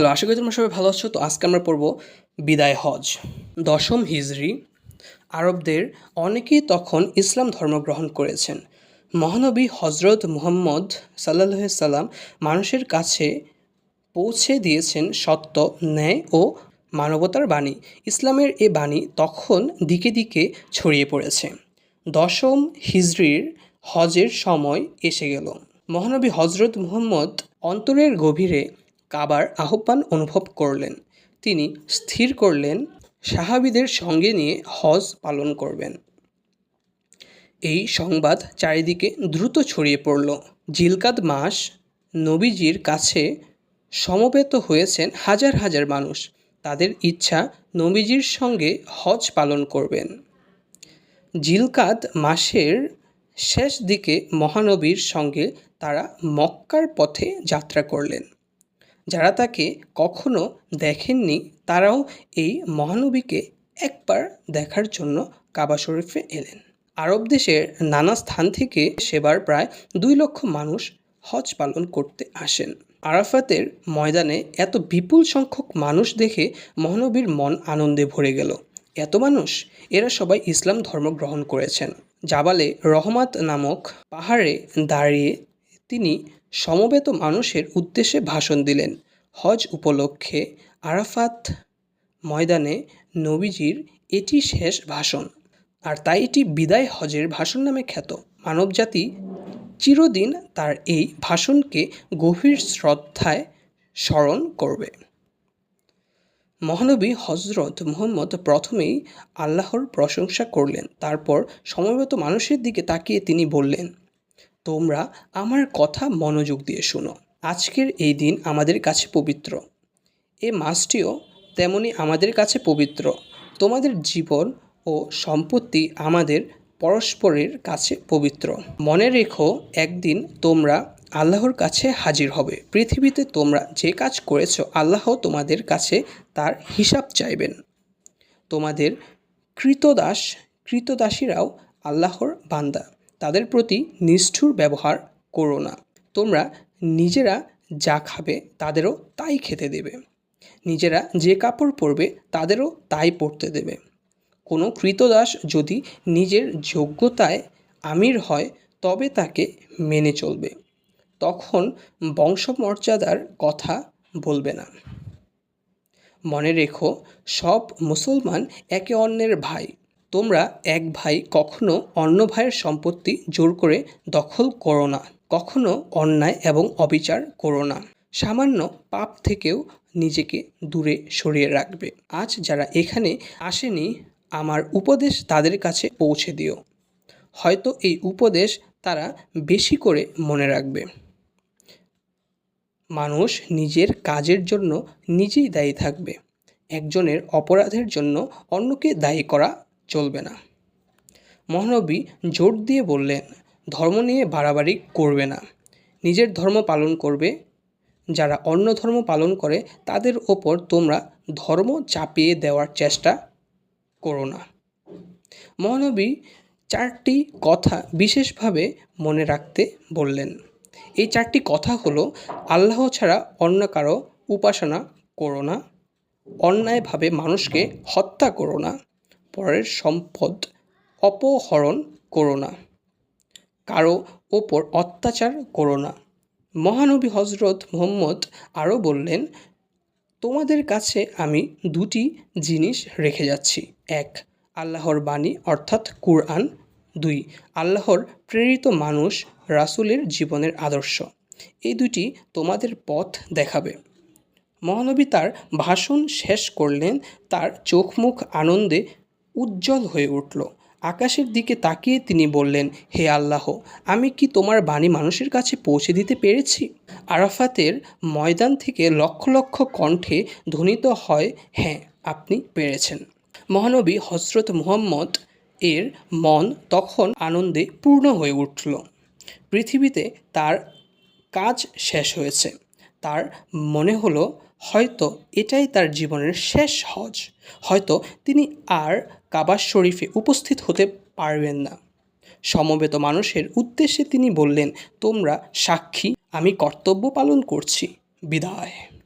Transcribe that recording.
Hello, আশা করি তোমরা সবাই ভালো আছো। তো আজকে আমরা পড়ব বিদায় হজ। দশম হিজরি। আরবদের অনেকেই তখন ইসলাম ধর্ম গ্রহণ করেছেন। মহানবী হজরত মুহাম্মদ সাল্লাহ সাল্লাম মানুষের কাছে পৌঁছে দিয়েছেন সত্য, ন্যায় ও মানবতার বাণী। ইসলামের এ বাণী তখন দিকে দিকে ছড়িয়ে পড়েছে। দশম হিজরির হজের সময় এসে গেল। মহানবী হজরত মুহাম্মদ অন্তরের গভীরে কাবার আহ্বান অনুভব করলেন। তিনি স্থির করলেন, সাহাবিদের সঙ্গে নিয়ে হজ পালন করবেন। এই সংবাদ চারিদিকে দ্রুত ছড়িয়ে পড়ল। জিলকাদ মাস নবীজির কাছে সমবেত হয়েছেন হাজার হাজার মানুষ। তাদের ইচ্ছা নবীজির সঙ্গে হজ পালন করবেন। জিলকাদ মাসের শেষ দিকে মহানবীর সঙ্গে তারা মক্কার পথে যাত্রা করলেন। যারা তাকে কখনো দেখেননি, তারাও এই মহানবীকে একবার দেখার জন্য কাবা শরীফে এলেন। আরব দেশের নানা স্থান থেকে সেবার প্রায় দুই লক্ষ মানুষ হজ পালন করতে আসেন। আরাফাতের ময়দানে এত বিপুল সংখ্যক মানুষ দেখে মহানবীর মন আনন্দে ভরে গেল। এত মানুষ, এরা সবাই ইসলাম ধর্ম গ্রহণ করেছেন। জাবালে রহমাত নামক পাহাড়ে দাঁড়িয়ে তিনি সমবেত মানুষের উদ্দেশ্যে ভাষণ দিলেন। হজ উপলক্ষে আরাফাত ময়দানে নবীজির এটি শেষ ভাষণ। আর তাই এটি বিদায় হজের ভাষণ নামে খ্যাত। মানবজাতি চিরদিন তার এই ভাষণকে গভীর শ্রদ্ধায় স্মরণ করবে। মহানবী হজরত মুহম্মদ প্রথমেই আল্লাহর প্রশংসা করলেন। তারপর সমবেত মানুষের দিকে তাকিয়ে তিনি বললেন তোমরা আমার কথা মনোযোগ দিয়ে শোনো। আজকের এই দিন আমাদের কাছে পবিত্র। এ মাসটিও তেমনি আমাদের কাছে পবিত্র। তোমাদের জীবন ও সম্পত্তি আমাদের পরস্পরের কাছে পবিত্র। মনে রেখো, একদিন তোমরা আল্লাহর কাছে হাজির হবে। পৃথিবীতে তোমরা যে কাজ করেছ, আল্লাহ তোমাদের কাছে তার হিসাব চাইবেন। তোমাদের কৃতদাস, কৃতদাসীরাও আল্লাহর বান্দা। তাদের প্রতি নিষ্ঠুর ব্যবহার করো না। তোমরা নিজেরা যা খাবে তাদেরও তাই খেতে দেবে। নিজেরা যে কাপড় পরবে তাদেরও তাই পরতে দেবে। কোনো কৃতদাস যদি নিজের যোগ্যতায় আমির হয়, তবে তাকে মেনে চলবে। তখন বংশমর্যাদার কথা বলবে না। মনে রেখো, সব মুসলমান একে অন্যের ভাই। তোমরা এক ভাই কখনো অন্য ভাইয়ের সম্পত্তি জোর করে দখল করো না, কখনো অন্যায় এবং অবিচার করো না। সামান্য পাপ থেকেও নিজেকে দূরে সরিয়ে রাখবে। আজ যারা এখানে আসেনি, আমার উপদেশ তাদের কাছে পৌঁছে দিও। হয়তো এই উপদেশ তারা বেশি করে মনে রাখবে। মানুষ নিজের কাজের জন্য নিজেই দায়ী থাকবে। একজনের অপরাধের জন্য অন্যকে দায়ী করা চলবে না। মহানবী জোর দিয়ে বললেন, ধর্ম নিয়ে বাড়াবাড়ি করবে না। নিজের ধর্ম পালন করবে। যারা অন্য ধর্ম পালন করে, তাদের ওপর তোমরা ধর্ম চাপিয়ে দেওয়ার চেষ্টা করো না। মহানবী চারটি কথা বিশেষভাবে মনে রাখতে বললেন। এই চারটি কথা হলো, আল্লাহ ছাড়া অন্য কারও উপাসনা করো না, অন্যায়ভাবে মানুষকে হত্যা করো না পরের সম্পদ অপহরণ করো না। কারও ওপর অত্যাচার করো না। মহানবী হজরত মুহম্মদ আরও বললেন, তোমাদের কাছে আমি দুটি জিনিস রেখে যাচ্ছি। এক, আল্লাহর বাণী, অর্থাৎ কুরআন। দুই, আল্লাহর প্রেরিত মানুষ, রাসুলের জীবনের আদর্শ। এই দুটি তোমাদের পথ দেখাবে। মহানবী তার ভাষণ শেষ করলেন, তার চোখ মুখ আনন্দে উজ্জ্বল হয়ে উঠল। আকাশের দিকে তাকিয়ে তিনি বললেন, হে আল্লাহ, আমি কি তোমার বাণী মানুষের কাছে পৌঁছে দিতে পেরেছি? আরাফাতের ময়দান থেকে লক্ষ লক্ষ কণ্ঠে ধ্বনিত হয় হ্যাঁ আপনি পেরেছেন। মহানবী হজরত মুহাম্মদ এর মন তখন আনন্দে পূর্ণ হয়ে উঠল। পৃথিবীতে তার কাজ শেষ হয়েছে। তার মনে হলো, হয়তো এটাই তার জীবনের শেষ হজ। হয়তো তিনি আর কাবার শরীফে উপস্থিত হতে পারবেন না। সমবেত মানুষের উদ্দেশ্যে তিনি বললেন, তোমরা সাক্ষী, আমি কর্তব্য পালন করছি। বিদায়।